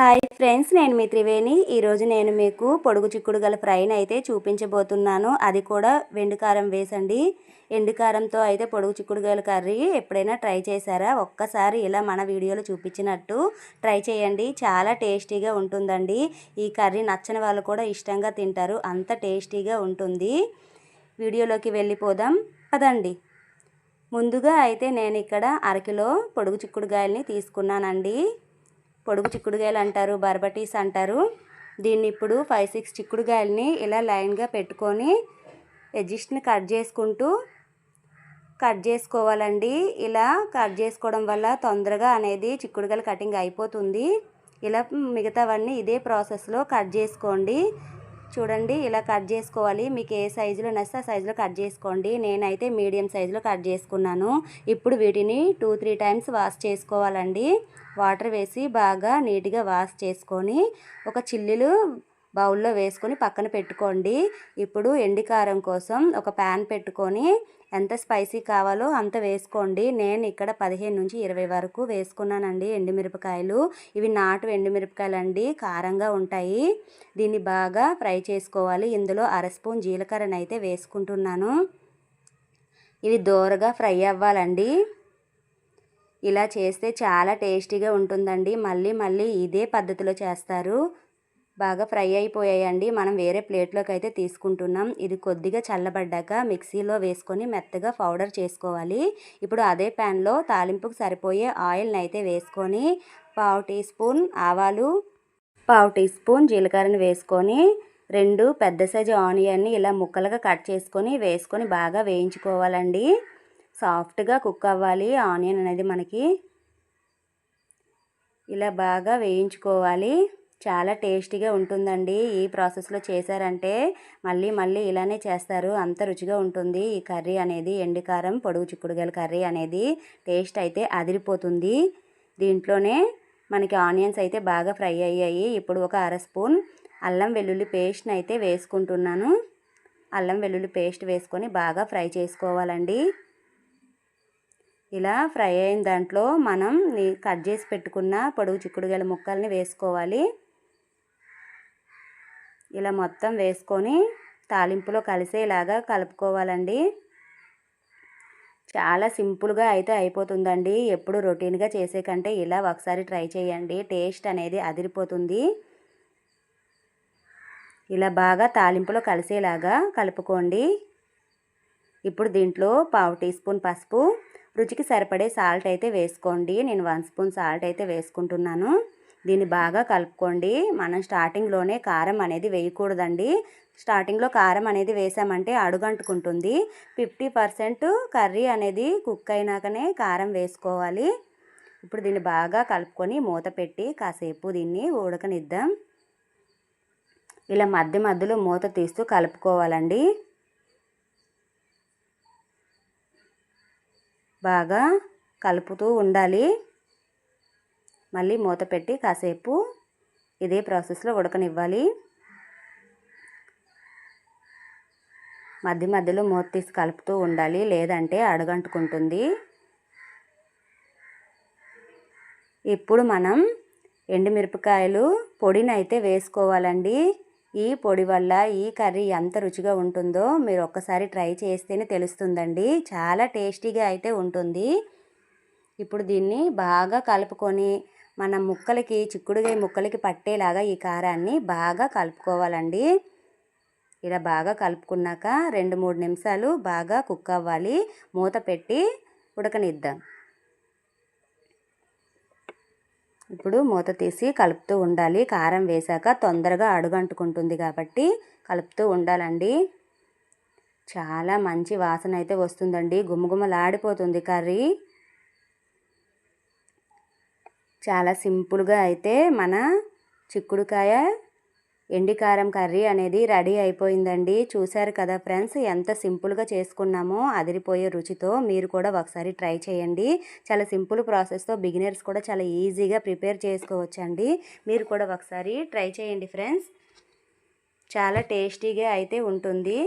Hi friends నేను మీ త్రివేణి. ఈరోజు నేను మీకు పొడుగు చిక్కుడు గల ఫ్రైని అయితే చూపించబోతున్నాను. అది కూడా వెండుకారం వేసండి. ఎండుకారంతో అయితే పొడుగు చిక్కుడుగాయల కర్రీ ఎప్పుడైనా ట్రై చేశారా? ఒక్కసారి ఇలా మన వీడియోలో చూపించినట్టు ట్రై చేయండి. చాలా టేస్టీగా ఉంటుందండి. ఈ కర్రీ నచ్చని వాళ్ళు కూడా ఇష్టంగా తింటారు. అంత టేస్టీగా ఉంటుంది. వీడియోలోకి వెళ్ళిపోదాం. పదండి. ముందుగా అయితే నేను ఇక్కడ అరకిలో పొడుగు చిక్కుడుగాయల్ని తీసుకున్నానండి. పొడుగు చిక్కుడుగాయలు అంటారు బర్బటీస్ అంటారు. దీన్ని ఇప్పుడు ఫైవ్ సిక్స్ చిక్కుడుగాయలని ఇలా లైన్గా పెట్టుకొని ఎడ్జిస్ట్ని కట్ చేసుకుంటూ కట్ చేసుకోవాలండి. ఇలా కట్ చేసుకోవడం వల్ల తొందరగా అనేది చిక్కుడుగాయల కటింగ్ అయిపోతుంది. ఇలా మిగతావన్నీ ఇదే ప్రాసెస్లో కట్ చేసుకోండి. చూడండి ఇలా కట్ చేసుకోవాలి. మీకు ఏ సైజులో నచ్చితే ఆ సైజులో కట్ చేసుకోండి. నేనైతే మీడియం సైజులో కట్ చేసుకున్నాను. ఇప్పుడు వీటిని టూ త్రీ టైమ్స్ వాష్ చేసుకోవాలండి. వాటర్ వేసి బాగా నీట్గా వాష్ చేసుకొని ఒక చిల్లులు బౌల్లో వేసుకొని పక్కన పెట్టుకోండి. ఇప్పుడు ఎండికారం కోసం ఒక ప్యాన్ పెట్టుకొని ఎంత స్పైసీ కావాలో అంత వేసుకోండి. నేను ఇక్కడ పదిహేను నుంచి ఇరవై వరకు వేసుకున్నానండి ఎండుమిరపకాయలు. ఇవి నాటు ఎండుమిరపకాయలు అండి కారంగా ఉంటాయి. దీన్ని బాగా ఫ్రై చేసుకోవాలి. ఇందులో అర స్పూన్ జీలకర్రనైతే వేసుకుంటున్నాను. ఇవి దోరగా ఫ్రై అవ్వాలండి. ఇలా చేస్తే చాలా టేస్టీగా ఉంటుందండి. మళ్ళీ మళ్ళీ ఇదే పద్ధతిలో చేస్తారు. బాగా ఫ్రై అయిపోయాయండి. మనం వేరే ప్లేట్లోకి అయితే తీసుకుంటున్నాం. ఇది కొద్దిగా చల్లబడ్డాక మిక్సీలో వేసుకొని మెత్తగా పౌడర్ చేసుకోవాలి. ఇప్పుడు అదే ప్యాన్లో తాలింపుకు సరిపోయే ఆయిల్ని అయితే వేసుకొని పావు టీ స్పూన్ ఆవాలు పావు టీ స్పూన్ జీలకర్రని వేసుకొని రెండు పెద్ద సైజు ఆనియన్ని ఇలా ముక్కలుగా కట్ చేసుకొని వేసుకొని బాగా వేయించుకోవాలండి. సాఫ్ట్గా కుక్ అవ్వాలి ఆనియన్ అనేది మనకి. ఇలా బాగా వేయించుకోవాలి. చాలా టేస్టీగా ఉంటుందండి. ఈ ప్రాసెస్లో చేశారంటే మళ్ళీ మళ్ళీ ఇలానే చేస్తారు. అంత రుచిగా ఉంటుంది. ఈ కర్రీ అనేది ఎండుకారం పొడుగు చిక్కుడుగాయల కర్రీ అనేది టేస్ట్ అయితే అదిరిపోతుంది. దీంట్లోనే మనకి ఆనియన్స్ అయితే బాగా ఫ్రై అయ్యాయి. ఇప్పుడు ఒక అర స్పూన్ అల్లం వెల్లుల్లి పేస్ట్ని అయితే వేసుకుంటున్నాను. అల్లం వెల్లుల్లి పేస్ట్ వేసుకొని బాగా ఫ్రై చేసుకోవాలండి. ఇలా ఫ్రై అయిన దాంట్లో మనం కట్ చేసి పెట్టుకున్న పొడుగు చిక్కుడుగాయల ముక్కల్ని వేసుకోవాలి. ఇలా మొత్తం వేసుకొని తాలింపులో కలిసేలాగా కలుపుకోవాలండి. చాలా సింపుల్గా అయితే అయిపోతుందండి. ఎప్పుడు రొటీన్గా చేసే కంటే ఇలా ఒకసారి ట్రై చేయండి. టేస్ట్ అనేది అదిరిపోతుంది. ఇలా బాగా తాలింపులో కలిసేలాగా కలుపుకోండి. ఇప్పుడు దీంట్లో పావు టీ స్పూన్ పసుపు రుచికి సరిపడే సాల్ట్ అయితే వేసుకోండి. నేను వన్ స్పూన్ సాల్ట్ అయితే వేసుకుంటున్నాను. దీన్ని బాగా కలుపుకోండి. మనం స్టార్టింగ్లోనే కారం అనేది వేయకూడదండి. స్టార్టింగ్లో కారం అనేది వేసామంటే అడుగంటుకుంటుంది. ఫిఫ్టీ పర్సెంట్ కర్రీ అనేది కుక్ అయినాకనే కారం వేసుకోవాలి. ఇప్పుడు దీన్ని బాగా కలుపుకొని మూత పెట్టి కాసేపు దీన్ని ఉడకనిద్దాం. ఇలా మధ్య మధ్యలో మూత తీస్తూ కలుపుకోవాలండి. బాగా కలుపుతూ ఉండాలి. మళ్ళీ మూత పెట్టి కాసేపు ఇదే ప్రాసెస్లో ఉడకనివ్వాలి. మధ్య మధ్యలో మూత తీసి కలుపుతూ ఉండాలి లేదంటే అడగంటుకుంటుంది. ఇప్పుడు మనం ఎండుమిరపకాయలు పొడిని అయితే వేసుకోవాలండి. ఈ పొడి వల్ల ఈ కర్రీ ఎంత రుచిగా ఉంటుందో మీరు ఒక్కసారి ట్రై చేస్తేనే తెలుస్తుందండి. చాలా టేస్టీగా అయితే ఉంటుంది. ఇప్పుడు దీన్ని బాగా కలుపుకొని మన ముక్కలకి చిక్కుడుగాయ ముక్కలకి పట్టేలాగా ఈ కారాన్ని బాగా కలుపుకోవాలండి. ఇలా బాగా కలుపుకున్నాక రెండు మూడు నిమిషాలు బాగా కుక్ అవ్వాలి. మూత పెట్టి ఉడకనిద్దాం. ఇప్పుడు మూత తీసి కలుపుతూ ఉండాలి. కారం వేశాక తొందరగా అడుగంటుకుంటుంది కాబట్టి కలుపుతూ ఉండాలండి. చాలా మంచి వాసన అయితే వస్తుందండి. గుమగుమలాడిపోతుంది కర్రీ. చాలా సింపుల్గా అయితే మన చిక్కుడుకాయ ఎండికారం కర్రీ అనేది రెడీ అయిపోయిందండి. చూశారు కదా ఫ్రెండ్స్ ఎంత సింపుల్గా చేసుకున్నామో అదిరిపోయే రుచితో మీరు కూడా ఒకసారి ట్రై చేయండి. చాలా సింపుల్ ప్రాసెస్తో బిగినర్స్ కూడా చాలా ఈజీగా ప్రిపేర్ చేసుకోవచ్చండి. మీరు కూడా ఒకసారి ట్రై చేయండి ఫ్రెండ్స్. చాలా టేస్టీగా అయితే ఉంటుంది.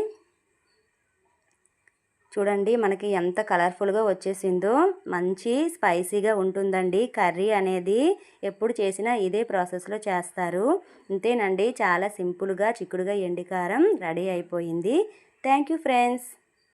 చూడండి మనకి ఎంత కలర్ఫుల్గా వచ్చేసిందో. మంచి స్పైసీగా ఉంటుందండి. కర్రీ అనేది ఎప్పుడు చేసినా ఇదే ప్రాసెస్లో చేస్తారు. అంతేనండి చాలా సింపుల్గా చిక్కుడుగా ఎండికారం రెడీ అయిపోయింది. Thank you friends.